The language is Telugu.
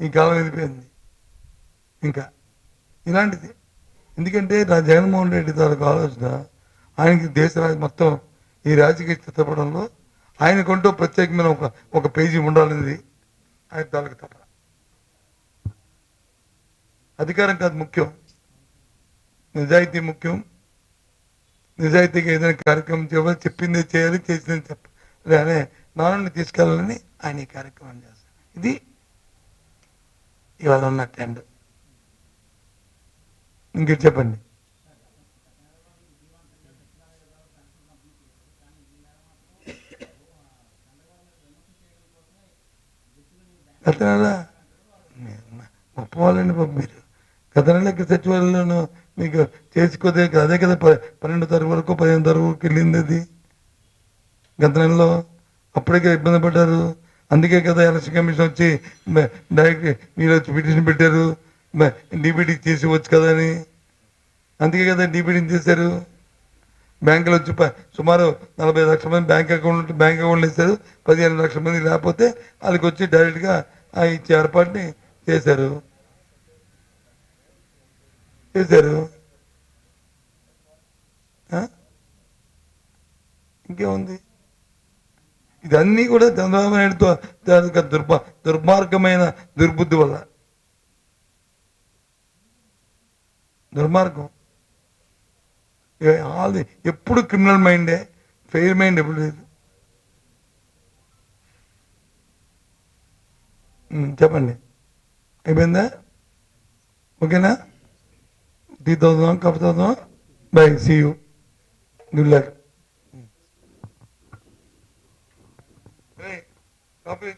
ఈ కాలం వెళ్ళిపోయింది ఇంకా ఇలాంటిది. ఎందుకంటే నా జగన్మోహన్ రెడ్డి తాలూకు ఆలోచన ఆయనకి దేశ మొత్తం ఈ రాజకీయ చిత్రపటంలో ఆయనకంటూ ప్రత్యేకమైన ఒక ఒక పేజీ ఉండాలనేది ఆయన తాలూకు తపన. అధికారం కాదు ముఖ్యం. నిజాయితీ ముఖ్యం. నిజాయితీగా ఏదైనా కార్యక్రమం చేయాలి చెప్పింది చేయాలి చేసింది చెప్పాలి అనే నాన్నని తీసుకెళ్ళాలని ఆయన ఈ కార్యక్రమం చేస్తారు ఇది ఇవాళ ఉన్న ట్రెండ్ ఇంకేం చెప్పండి? గత నెల ఒప్పుకోవాలండి బాబు మీరు. గత నెలకి సచివాలయంలోనూ మీకు చేసుకోదే అదే కదా పన్నెండు తరగతి వరకు పదిహేను తరగతి వరకు వెళ్ళింది అది. గత నెలలో అప్పటికే ఇబ్బంది పడ్డారు. అందుకే కదా ఎలక్షన్ కమిషన్ వచ్చి డైరెక్ట్ మీరు వచ్చి పిటిషన్ పెట్టారు. డీబీటీ చేసి వచ్చు కదా అని. అందుకే కదా డీబీటీని చేశారు బ్యాంకులు వచ్చి సుమారు నలభై లక్షల మంది బ్యాంక్ అకౌంట్ బ్యాంక్ అకౌంట్లు ఇస్తారు. పదిహేను లక్షల మంది లేకపోతే వాళ్ళకి వచ్చి డైరెక్ట్గా ఆ ఇచ్చే ఏర్పాటుని చేశారు. చేశారు. ఇంకేముంది? ఇదన్నీ కూడా చంద్రబాబు నాయుడుతో తాలూకా దుర్మార్గమైన దుర్బుద్ధి వల్ల. దుర్మార్గం. ఏ- ఆల్ ఎప్పుడు క్రిమినల్ మైండే ఫెయిర్ మైండ్ ఎప్పుడు లేదు. చెప్పండి. అయిపోయిందా? ఓకేనా? Tea thousand cup thousand bye see you. Good luck. Tabii.